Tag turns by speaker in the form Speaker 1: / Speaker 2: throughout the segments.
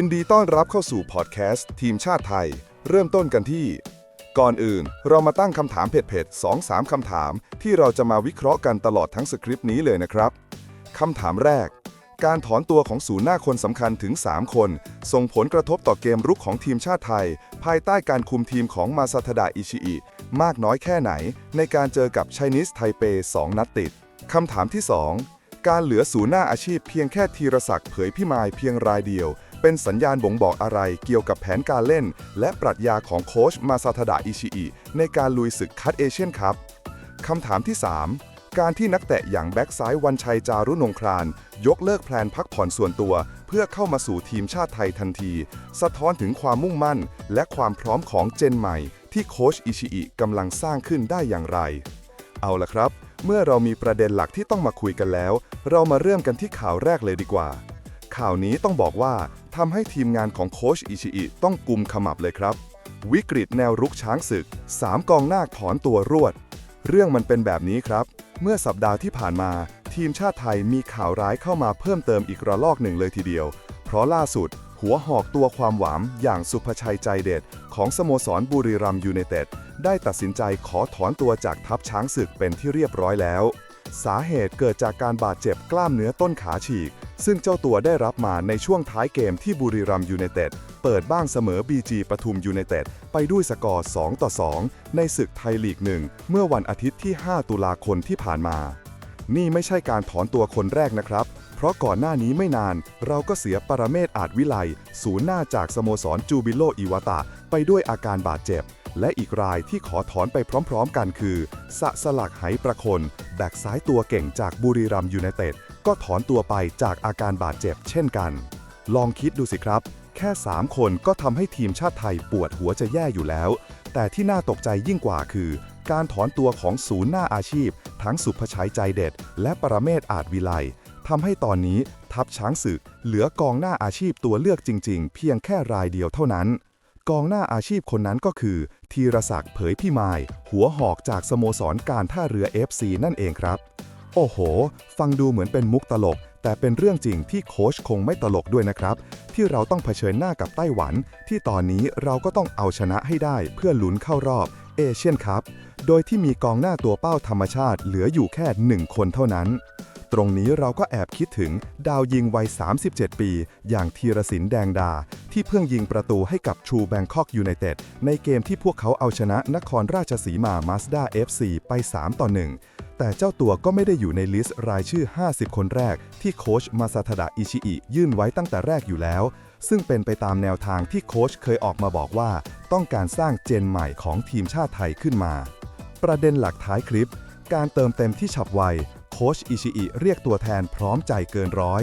Speaker 1: ยินดีต้อนรับเข้าสู่พอดแคสต์ทีมชาติไทย เริ่มต้นกันที่ ก่อนอื่น เรามาตั้งคำถามเผ็ดๆ2 3คำถาม ที่เราจะมาวิเคราะห์กันตลอดทั้งสคริปต์นี้เลยนะครับคำถามแรก การถอนตัวของศูนย์หน้าคนสำคัญถึง 3 คน ส่งผลกระทบต่อเกมรุกของทีมชาติไทย ภายใต้การคุมทีมของมาซาทดะอิชิอิมากน้อยแค่ไหน ในการเจอกับไชนีสไทเป 2 นัดติดคำถามที่ 2 การเหลือศูนย์หน้าอาชีพเพียงแค่ธีรศักดิ์เผยพิมายเพียงรายเดียว เป็นสัญญาณบ่งบอกอะไรเกี่ยวกับแผนการเล่น และปรัชญาของโค้ชมาซาทดะอิชิอิในการลุยศึกคัดเอเชียนคัพคำถามที่ 3 การที่นักเตะอย่างแบ็กซ้ายวันชัยจารุนงคราน ยกเลิกแพลนพักผ่อนส่วนตัว เพื่อเข้ามาสู่ทีมชาติไทยทันที สะท้อนถึงความมุ่งมั่น และความพร้อมของเจนใหม่ ที่โค้ชอิชิอิกำลังสร้างขึ้นได้อย่างไร เอาละครับ เมื่อเรามีประเด็นหลักที่ต้องมาคุยกันแล้ว เรามาเริ่มกันที่ข่าวแรกเลยดีกว่าข่าวนี้ต้องบอกว่า ทำให้ทีมงานของโค้ชอิชิอิต้องกุมขมับเลยครับ วิกฤตแนวรุกช้างศึก 3 กองหน้าถอนตัวรวด เรื่องมันเป็นแบบนี้ครับ เมื่อสัปดาห์ที่ผ่านมา ทีมชาติไทยมีข่าวร้ายเข้ามาเพิ่มเติมอีกระลอกหนึ่งเลยทีเดียว เพราะล่าสุด หัวหอกตัวความหวามอย่างสุภชัยใจเด็ด ของสโมสรบุรีรัมย์ยูไนเต็ดได้ตัดสินใจขอถอนตัวจากทัพช้างศึกเป็นที่เรียบร้อยแล้ว สาเหตุเกิดจากการบาดเจ็บกล้ามเนื้อต้นขาฉีก ซึ่งเจ้าตัวได้รับมาในช่วงท้ายเกมที่บุรีรัมย์ยูไนเต็ดเปิดบ้างเสมอ BG ปทุมยูไนเต็ดไปด้วยสกอร์ 2 ต่อ 2 ในศึกไทยลีกหนึ่งเมื่อวันอาทิตย์ที่ 5 ตุลาคมที่ผ่านมา นี่ไม่ใช่การถอนตัวคนแรกนะครับ เพราะก่อนหน้านี้ไม่นาน เราก็เสียปรเมศอาจวิไลศูนย์หน้าจากสโมสรจูบิโลอิวาตะ ไปด้วยอาการบาดเจ็บ และอีกรายที่ขอถอนไปพร้อม ๆ กันคือ สะสลักไหประคน แบกซ้ายตัวเก่งจากบุรีรัมย์ยูไนเต็ด ก็ถอนตัวไปจากอาการบาดเจ็บเช่นกัน ลองคิดดูสิครับ แค่ 3 คนก็ทำให้ทีมชาติไทยปวดหัวจะแย่อยู่แล้ว แต่ที่น่าตกใจยิ่งกว่าคือ การถอนตัวของศูนย์หน้าอาชีพ ทั้งสุภชัยใจเด็ด และปรเมศอาจวิไลทำให้ตอนนี้ทัพช้างศึก เหลือกองหน้าอาชีพตัวเลือกจริง ๆ เพียงแค่รายเดียวเท่านั้น กองหน้าอาชีพคนนั้นก็คือธีรศักดิ์เผยพิมาย หัวหอกจากสโมสรการท่าเรือ FC นั่นเองครับ โอ้โห ฟังดูเหมือนเป็นมุกตลก แต่เป็นเรื่องจริงที่โค้ชคงไม่ตลกด้วยนะครับ ที่เราต้องเผชิญหน้ากับไต้หวัน ที่ตอนนี้เราก็ต้องเอาชนะให้ได้เพื่อลุ้นเข้ารอบเอเชียนคัพโดยที่มีกองหน้าตัวเป้าธรรมชาติเหลืออยู่แค่หนึ่งคนเท่านั้น ตรงนี้เราก็แอบคิดถึงดาวยิงวัย 37 ปี อย่างธีรศิลปแดงดา ที่เพิ่งยิงประตูให้กับ True Bangkok United ในเกมที่พวกเขาเอาชนะนครราชสีมา Mazda FC ไป 3 ต่อ 1 แต่เจ้าตัวก็ไม่ได้อยู่ในลิสต์รายชื่อ 50 คนแรก ที่โค้ชมาซาทดะอิชิอิยื่นไว้ตั้งแต่แรกอยู่แล้ว ซึ่งเป็นไปตามแนวทางที่โค้ชเคยออกมาบอกว่า ต้องการสร้างเจนใหม่ของทีมชาติไทยขึ้นมา ประเด็นหลักท้ายคลิป การเติมเต็มที่ฉับไว โค้ชอิชิอิเรียกตัวแทนพร้อมใจเกินร้อย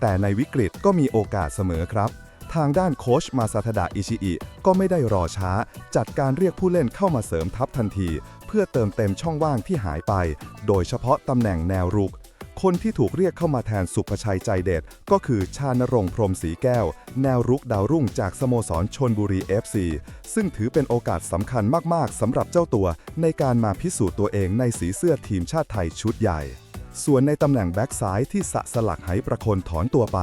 Speaker 1: แต่ในวิกฤตก็มีโอกาสเสมอครับทางด้านโค้ชมาซาทดะอิชิอิก็ไม่ได้รอช้า จัดการเรียกผู้เล่นเข้ามาเสริมทัพทันที เพื่อเติมเต็มช่องว่างที่หายไป โดยเฉพาะตำแหน่งแนวรุก คนที่ถูกเรียกเข้ามาแทนสุภชัยใจเด็ด ก็คือชานรงค์พรมศรีแก้ว แนวรุกดาวรุ่งจากสโมสรชนบุรี FC ซึ่งถือเป็นโอกาสสำคัญมากๆสำหรับเจ้าตัว ในการมาพิสูจน์ตัวเองในสีเสื้อทีมชาติไทยชุดใหญ่ส่วนในตำแหน่งแบ็กซ้ายที่สะสลักไหประคนถอนตัวไป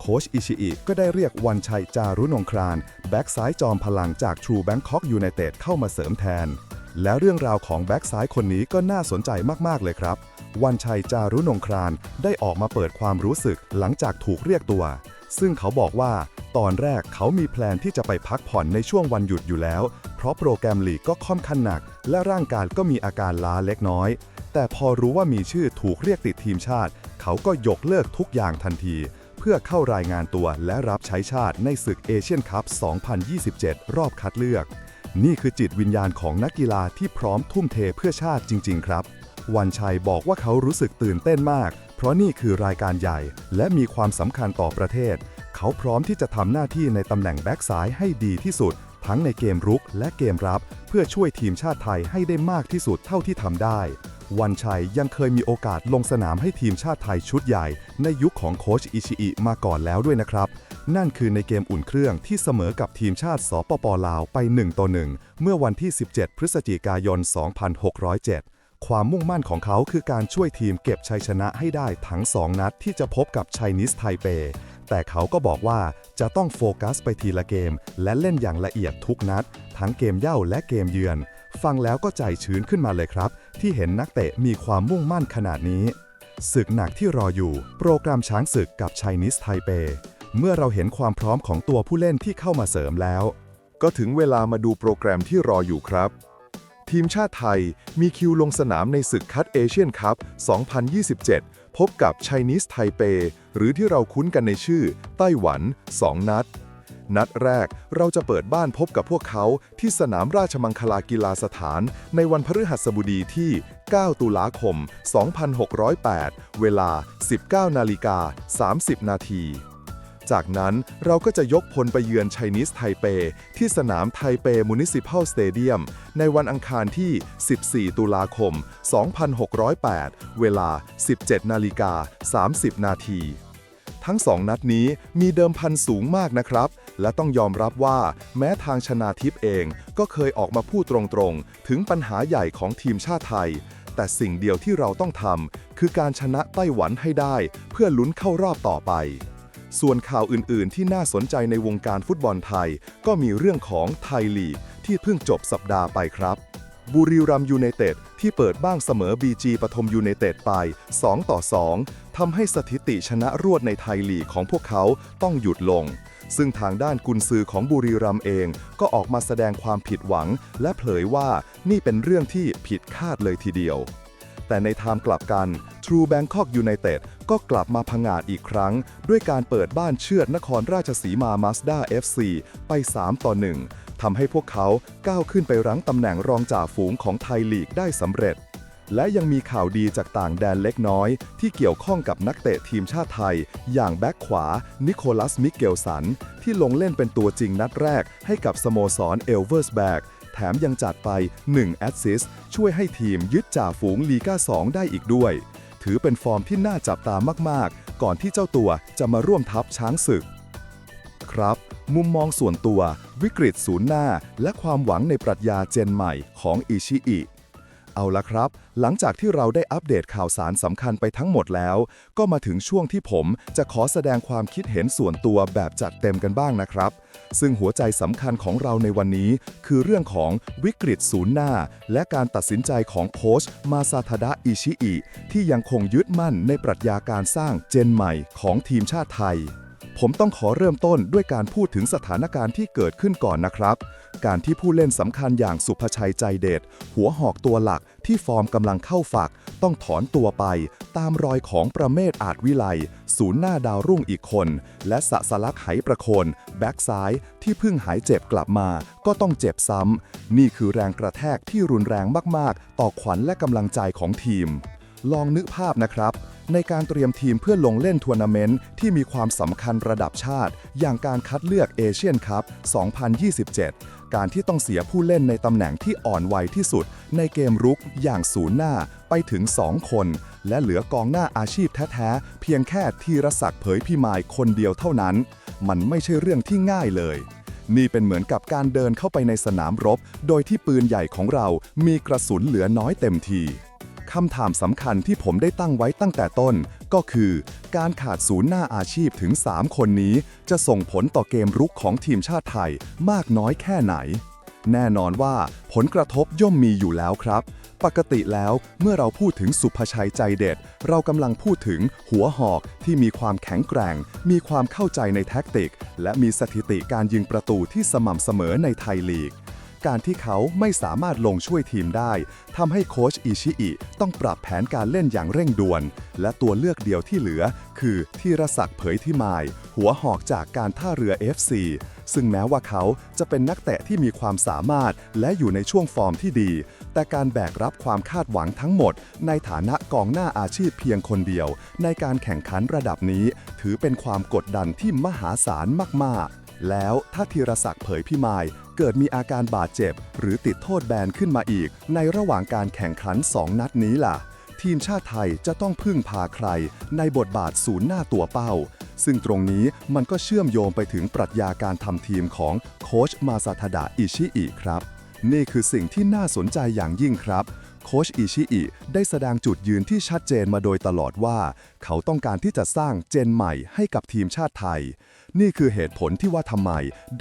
Speaker 1: โค้ชอิชิอิก็ได้เรียกวันชัยจารุนงคราน แบ็กซ้ายจอมพลังจาก True Bangkok United เข้ามาเสริมแทน และเรื่องราวของแบ็กซ้ายคนนี้ก็น่าสนใจมาก ๆ เลยครับ วันชัยจารุนงครานได้ออกมาเปิดความรู้สึกหลังจากถูกเรียกตัว ซึ่งเขาบอกว่า ตอนแรกเขามีแพลนที่จะไปพักผ่อนในช่วงวันหยุดอยู่แล้ว เพราะโปรแกรมลีกก็ค่อนข้างหนัก และร่างกายก็มีอาการล้าเล็กน้อย แต่พอรู้ว่ามีชื่อถูกเรียกติดทีมชาติ เขาก็ยกเลิกทุกอย่างทันที เพื่อเข้ารายงานตัวและรับใช้ชาติในศึกเอเชียนคัพ 2027 รอบคัดเลือก นี่คือจิตวิญญาณของนักกีฬาที่พร้อมทุ่มเทเพื่อชาติจริง ๆ ครับ วันชัยบอกว่าเขารู้สึกตื่นเต้นมาก เพราะนี่คือรายการใหญ่ และมีความสำคัญต่อประเทศ เขาพร้อมที่จะทำหน้าที่ในตำแหน่งแบ็กซ้ายให้ดีที่สุด ทั้งในเกมรุกและเกมรับ เพื่อช่วยทีมชาติไทยให้ได้มากที่สุดเท่าที่ทำได้ วันชัยยังเคยมีโอกาสลงสนามให้ทีมชาติไทยชุดใหญ่ ในยุคของโค้ชอิชิอิมาก่อนแล้วด้วยนะครับ นั่นคือในเกมอุ่นเครื่องที่เสมอกับทีมชาติสปปลาวไป 1 ต่อ 1 เมื่อวันที่ 17 พฤศจิกายน 2607 ความมุ่งมั่นของเขาคือการช่วยทีมเก็บชัยชนะให้ได้ทั้ง 2 นัดที่จะพบกับไชนีสไทเป
Speaker 2: แต่เขาก็บอกว่าจะต้องโฟกัสไปทีละเกม และเล่นอย่างละเอียดทุกนัด ทั้งเกมเย่าและเกมเยือน ฟังแล้วก็ใจชื้นขึ้นมาเลยครับ ที่เห็นนักเตะมีความมุ่งมั่นขนาดนี้ศึกหนักที่รออยู่ โปรแกรมช้างศึกกับไชนีสไทเป เมื่อเราเห็นความพร้อมของตัวผู้เล่นที่เข้ามาเสริมแล้ว
Speaker 1: ก็ถึงเวลามาดูโปรแกรมที่รออยู่ครับ ทีมชาติไทยมีคิวลงสนามในศึกคัดเอเชียนคัพ 2027 พบกับไชนีสไทเป หรือที่เราคุ้นกันในชื่อ ไต้หวัน 2 นัด นัดแรกเราจะเปิดบ้านพบกับพวกเขาที่สนามราชมังคลากีฬาสถานในวันพฤหัสบดีที่ 9 ตุลาคม 2608 เวลา 19นาฬิกา30 นาที จากนั้นเราก็จะยกพลไปเยือนไชนีสไทเป ที่สนามไทเปมูนิสิพัลสเตเดียมในวันอังคารที่ 14 ตุลาคม 2608 เวลา 17 นาฬิกา 30 นาทีทั้งสองนัดนี้มีเดิมพันสูงมากนะครับ และต้องยอมรับว่าแม้ทางชนาทิพย์เองก็เคยออกมาพูดตรงๆ ถึงปัญหาใหญ่ของทีมชาติไทย แต่สิ่งเดียวที่เราต้องทำคือการชนะไต้หวันให้ได้ เพื่อลุ้นเข้ารอบต่อไป ส่วนข่าวอื่นๆ ที่น่าสนใจในวงการฟุตบอลไทย ก็มีเรื่องของไทยลีกที่เพิ่งจบสัปดาห์ไปครับ บุรีรัมยูไนเต็ดที่เปิดบ้างเสมอ BG ปฐมยูไนเต็ดไป 2 ต่อ 2 ทำให้สถิติชนะรวดในไทยลีกของพวกเขาต้องหยุดลง ซึ่งทางด้านกุนซือของบุรีรัมเอง ก็ออกมาแสดงความผิดหวัง และเผยว่านี่เป็นเรื่องที่ผิดคาดเลยทีเดียวแต่ในทางกลับกัน True Bangkok United ก็กลับมาพังอาจอีกครั้ง ด้วยการเปิดบ้านเชือดนครราชสีมามาสด้า FC ไป 3 ต่อ 1ทำให้พวกเขาก้าวขึ้นไปรั้งตำแหน่งรองจ่าฝูงของไทยลีกได้สำเร็จ และยังมีข่าวดีจากต่างแดนเล็กน้อย ที่เกี่ยวข้องกับนักเตะทีมชาติไทย อย่างแบ็กขวา นิโคลัส มิเกลสัน ที่ลงเล่นเป็นตัวจริงนัดแรกให้กับสโมสรเอลเวอร์สแบกแถมยังจัดไป1แอสซิสต์ช่วยให้ทีมยึดจ่าฝูงลีกา2 ได้อีกด้วย ถือเป็นฟอร์มที่น่าจับตามากๆ ก่อนที่เจ้าตัวจะมาร่วมทัพช้างศึก ครับ มุมมองส่วนตัว วิกฤตศูนย์หน้า และความหวังในปรัชญาเจนใหม่ของอิชิอิ เอาละครับ หลังจากที่เราได้อัปเดตข่าวสารสำคัญไปทั้งหมดแล้ว ก็มาถึงช่วงที่ผมจะขอแสดงความคิดเห็นส่วนตัวแบบจัดเต็มกันบ้างนะครับ ซึ่งหัวใจสำคัญของเราในวันนี้ คือเรื่องของวิกฤตศูนย์หน้า และการตัดสินใจของโค้ชมาซาทาดะอิชิอิที่ยังคงยึดมั่นในปรัชญาการสร้างเจนใหม่ของทีมชาติไทย ผมต้องขอเริ่มต้นด้วยการพูดถึงสถานการณ์ที่เกิดขึ้นก่อนนะครับ การที่ผู้เล่นสำคัญอย่างสุภชัยใจเดชหัวหอกตัวหลักที่ฟอร์มกำลังเข้าฝัก ต้องถอนตัวไป ตามรอยของประเมศอาจวิไลศูนย์หน้าดาวรุ่งอีกคน และสะสลักไหประโคน แบ็กซ้ายที่เพิ่งหายเจ็บกลับมา ก็ต้องเจ็บซ้ำ นี่คือแรงกระแทกที่รุนแรงมาก ๆ ต่อขวัญและกำลังใจของทีม ลองนึกภาพนะครับ ในการเตรียมทีมเพื่อลงเล่นทัวร์นาเมนต์ที่มีความสำคัญระดับชาติ อย่างการคัดเลือกเอเชียนคัพ 2027 การที่ต้องเสียผู้เล่นในตำแหน่งที่อ่อนวัยที่สุด ในเกมรุกอย่างศูนย์หน้าไปถึง 2 คน และเหลือกองหน้าอาชีพแท้ๆ เพียงแค่ทีรศักดิ์เผยพิมายคนเดียวเท่านั้น มันไม่ใช่เรื่องที่ง่ายเลยนี่เป็นเหมือนกับการเดินเข้าไปในสนามรบ โดยที่ปืนใหญ่ของเรามีกระสุนเหลือน้อยเต็มที คำถามสำคัญที่ผมได้ตั้งไว้ตั้งแต่ต้น ก็คือ การขาดศูนย์หน้าอาชีพถึง 3 คนนี้ จะส่งผลต่อเกมรุกของทีมชาติไทยมากน้อยแค่ไหน แน่นอนว่าผลกระทบย่อมมีอยู่แล้วครับ ปกติแล้วเมื่อเราพูดถึงสุภชัยใจเด็ด เรากำลังพูดถึงหัวหอกที่มีความแข็งแกร่ง มีความเข้าใจในแท็กติก และมีสถิติการยิงประตูที่สม่ำเสมอในไทยลีก การที่เขาไม่สามารถลงช่วยทีมได้ทำให้โค้ชอิชิอิต้องปรับแผนการเล่นอย่างเร่งด่วน และตัวเลือกเดียวที่เหลือ คือธีรศักดิ์เผยที่มาย หัวหอกจากการท่าเรือ FC ซึ่งแม้ว่าเขาจะเป็นนักเตะที่มีความสามารถและอยู่ในช่วงฟอร์มที่ดี แต่การแบกรับความคาดหวังทั้งหมด ในฐานะกองหน้าอาชีพเพียงคนเดียว ในการแข่งขันระดับนี้ ถือเป็นความกดดันที่มหาศาลมากๆ แล้วถ้าธีรศักดิ์เผยพิมาย เกิดมีอาการบาดเจ็บ หรือติดโทษแบนขึ้นมาอีก ในระหว่างการแข่งขัน 2 นัดนี้ล่ะ ทีมชาติไทยจะต้องพึ่งพาใคร ในบทบาทศูนย์หน้าตัวเป้า ซึ่งตรงนี้มันก็เชื่อมโยงไปถึงปรัชญาการทำทีมของโค้ชมาซาทดะอิชิอิครับ นี่คือสิ่งที่น่าสนใจอย่างยิ่งครับ
Speaker 2: คชอิชิอิได้แสดงจุดยืนที่ชัดเจนมาโดยตลอดว่า เขาต้องการที่จะสร้างเจนใหม่ให้กับทีมชาติไทย นี่คือเหตุผลที่ว่าทำไม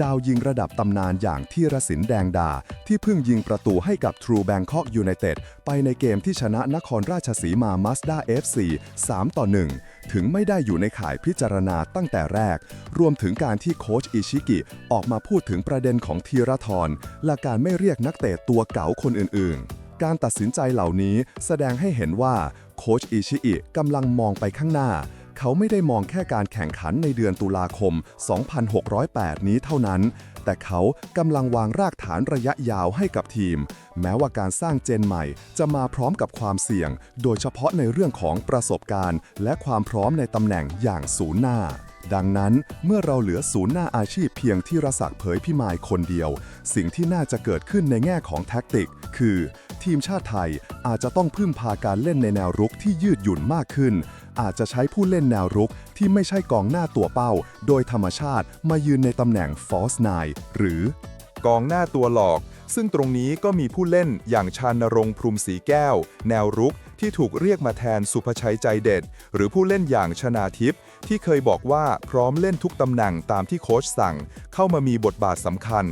Speaker 2: ดาวยิงระดับตำนานอย่างที่รศินแดงดา ที่เพิ่งยิงประตูให้กับ True Bangkok United ไปในเกมที่ชนะนครราชสีมา Mazda FC 3ต่อ1ถึงไม่ได้อยู่ในข่ายพิจารณาตั้งแต่แรก รวมถึงการที่โค้ชอิชิกิออกมาพูดถึงประเด็นของธีรทรและการไม่เรียกนักเตะตัวเก๋าคนอื่นๆ การตัดสินใจเหล่านี้แสดงให้เห็นว่าโค้ชอิชิอิกำลังมองไปข้างหน้า เขาไม่ได้มองแค่การแข่งขันในเดือนตุลาคม 2608 นี้เท่านั้น แต่เขากำลังวางรากฐานระยะยาวให้กับทีม แม้ว่าการสร้างเจนใหม่ จะมาพร้อมกับความเสี่ยง โดยเฉพาะในเรื่องของประสบการณ์ และความพร้อมในตำแหน่งอย่างศูนย์หน้า ดังนั้นเมื่อเราเหลือศูนย์หน้าอาชีพเพียงที่รศักเผยพิมายคนเดียว สิ่งที่น่าจะเกิดขึ้นในแง่ของแท็กติก คือ ทีมชาติไทยอาจจะต้องพึ่งพาการเล่นในแนวรุกที่ยืดหยุ่นมากขึ้น อาจจะใช้ผู้เล่นแนวรุกที่ไม่ใช่กองหน้าตัวเป้า โดยธรรมชาติมายืนในตำแหน่ง false nine หรือ
Speaker 3: กองหน้าตัวหลอก ซึ่งตรงนี้ก็มีผู้เล่นอย่างชานรงค์พรุมสีแก้ว แนวรุกที่ถูกเรียกมาแทนสุภชัยใจเด็ด หรือผู้เล่นอย่างชนาทิพย์ ที่เคยบอกว่าพร้อมเล่นทุกตำแหน่งตามที่โค้ชสั่ง เข้ามามีบทบาทสำคัญ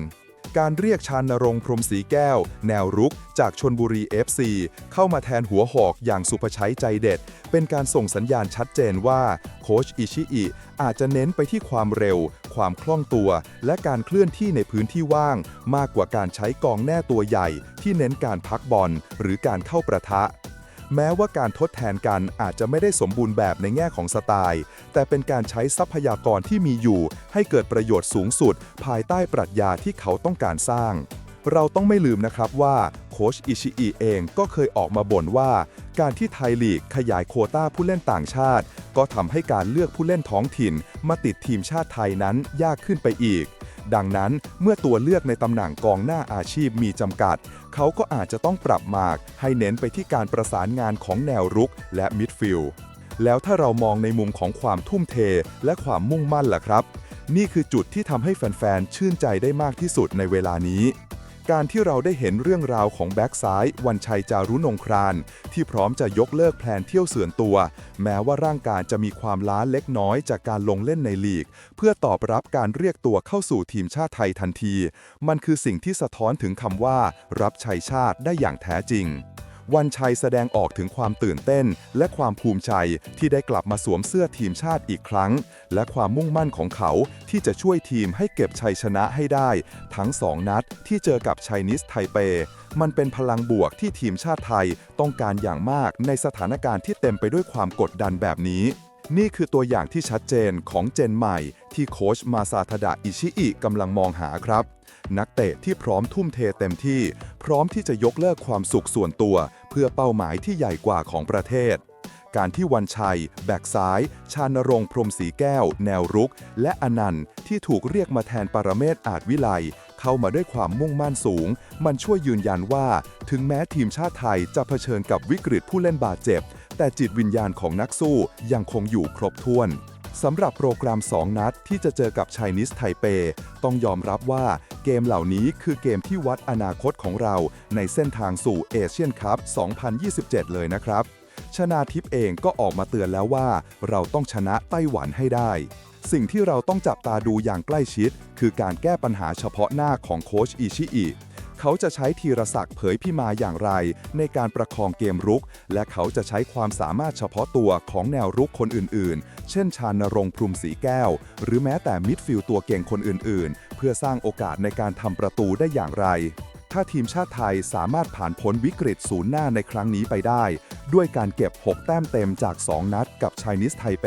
Speaker 3: การเรียกชานรงค์พรมสีแก้ว แนวรุก จากชนบุรี FC เข้ามาแทนหัวหอกอย่างสุภชัยใจเด็ด เป็นการส่งสัญญาณชัดเจนว่าโค้ชอิชิอิอาจจะเน้นไปที่ความเร็ว ความคล่องตัว และการเคลื่อนที่ในพื้นที่ว่าง มากกว่าการใช้กองแน่ตัวใหญ่ ที่เน้นการพักบอลหรือการเข้าประทะ แม้ว่าการทดแทนกันอาจจะไม่ได้สมบูรณ์แบบในแง่ของสไตล์ แต่เป็นการใช้ทรัพยากรที่มีอยู่ ให้เกิดประโยชน์สูงสุด ภายใต้ปรัชญาที่เขาต้องการสร้าง เราต้องไม่ลืมนะครับว่าโคชอิชิอิเองก็เคยออกมาบ่นว่า การที่ไทยลีกขยายโคต้าผู้เล่นต่างชาติ ก็ทำให้การเลือกผู้เล่นท้องถิ่น มาติดทีมชาติไทยนั้นยากขึ้นไปอีก ดังนั้นเมื่อตัวเลือกในตำแหน่งกองหน้าอาชีพมีจำกัด เขาก็อาจจะต้องปรับมาก ให้เน้นไปที่การประสานงานของแนวรุกและมิดฟิลด์แล้วถ้าเรามองในมุมของความทุ่มเทและความมุ่งมั่นล่ะครับ นี่คือจุดที่ทำให้แฟนๆ ชื่นใจได้มากที่สุดในเวลานี้ การที่เราได้เห็นเรื่องราวของแบ็กซ้าย วันชัยจารุนงคราน ที่พร้อมจะยกเลิกแผนเที่ยวเสื่อนตัว แม้ว่าร่างกายจะมีความล้าเล็กน้อยจากการลงเล่นในลีก เพื่อตอบรับการเรียกตัวเข้าสู่ทีมชาติไทยทันที มันคือสิ่งที่สะท้อนถึงคำว่า รับชัยชาติได้อย่างแท้จริง วันชัยแสดงออกถึงความตื่นเต้น และความภูมิใจที่ได้กลับมาสวมเสื้อทีมชาติอีกครั้ง และความมุ่งมั่นของเขาที่จะช่วยทีมให้เก็บชัยชนะให้ได้ ทั้ง2นัดที่เจอกับไชนีสไทเป มันเป็นพลังบวกที่ทีมชาติไทยต้องการอย่างมากในสถานการณ์ที่เต็มไปด้วยความกดดันแบบนี้นี่คือตัวอย่างที่ชัดเจนของเจนใหม่ ที่โค้ชมาซาทดะอิชิอิกำลังมองหาครับ นักเตะที่พร้อมทุ่มเทเต็มที่ พร้อมที่จะยกเลิกความสุขส่วนตัว เพื่อเป้าหมายที่ใหญ่กว่าของประเทศ การที่วันชัย แบกซ้าย ชานรงค์พรมสีแก้ว แนวรุก และอนันต์ที่ถูกเรียกมาแทนปรเมศอาจวิไลเข้ามาด้วยความมุ่งมั่นสูง มันช่วยยืนยันว่า ถึงแม้ทีมชาติไทยจะเผชิญกับวิกฤตผู้เล่นบาดเจ็บ แต่จิตวิญญาณของนักสู้ยังคงอยู่ครบถ้วน สำหรับโปรแกรม 2 นัดที่จะเจอกับไชนีสไทเป ต้องยอมรับว่าเกมเหล่านี้คือเกมที่วัดอนาคตของเราในเส้นทางสู่เอเชียนคัพ 2027 เลยนะครับ ชนาทิพย์เองก็ออกมาเตือนแล้วว่า เราต้องชนะไต้หวันให้ได้ สิ่งที่เราต้องจับตาดูอย่างใกล้ชิด คือการแก้ปัญหาเฉพาะหน้าของโค้ชอิชิอิ เขาจะใช้ธีรศักดิ์เผยพิมาอย่างไร ในการประคองเกมรุก และเขาจะใช้ความสามารถเฉพาะตัวของแนวรุกคนอื่น ๆ เช่น ชานรงค์พรุมสีแก้ว หรือแม้แต่มิดฟิลด์ตัวเก่งคนอื่น ๆ เพื่อสร้างโอกาสในการทำประตูได้อย่างไร ถ้าทีมชาติไทยสามารถผ่านพ้นวิกฤตศูนย์หน้าในครั้งนี้ไปได้ ด้วยการเก็บ 6 แต้มเต็มจาก 2 นัดกับไชนีสไทเป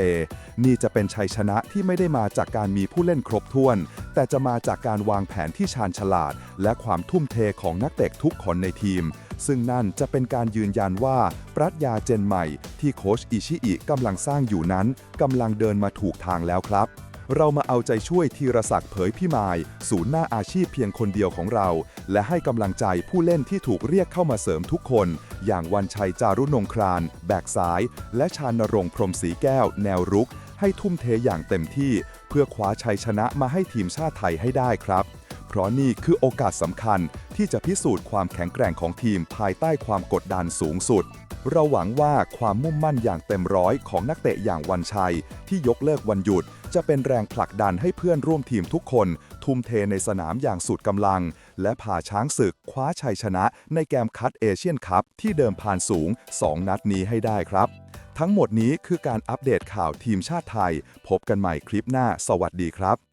Speaker 3: นี่จะเป็นชัยชนะที่ไม่ได้มาจากการมีผู้เล่นครบถ้วน แต่จะมาจากการวางแผนที่ชาญฉลาด และความทุ่มเทของนักเตะทุกคนในทีม ซึ่งนั่นจะเป็นการยืนยันว่า ปรัชญาเจนใหม่ ที่โค้ชอิชิอิกำลังสร้างอยู่นั้นกำลังเดินมาถูกทางแล้วครับ เรามาเอาใจช่วยธีรศักดิ์เผยพิมาย ศูนย์หน้าอาชีพเพียงคนเดียวของเรา และให้กำลังใจผู้เล่นที่ถูกเรียกเข้ามาเสริมทุกคน อย่างวันชัยจารุนงคราน แบกซ้าย และชานรงพรมสีแก้ว แนวรุก ให้ทุ่มเทอย่างเต็มที่ เพื่อคว้าชัยชนะมาให้ทีมชาติไทยให้ได้ครับ เพราะนี่คือโอกาสสำคัญที่จะพิสูจน์ความแข็งแกร่งของทีมภายใต้ความกดดันสูงสุดเราหวังว่าความมุ่งมั่นอย่างเต็มร้อยของนักเตะอย่างวันชัย ที่ยกเลิกวันหยุด จะเป็นแรงผลักดันให้เพื่อนร่วมทีมทุกคน ทุ่มเทในสนามอย่างสุดกำลัง และพาช้างศึกคว้าชัยชนะในแกมคัดเอเชียนคัพที่เดิมผ่านสูง 2 นัดนี้ให้ได้ครับ ทั้งหมดนี้คือการอัปเดตข่าวทีมชาติไทย พบกันใหม่คลิปหน้า สวัสดีครับ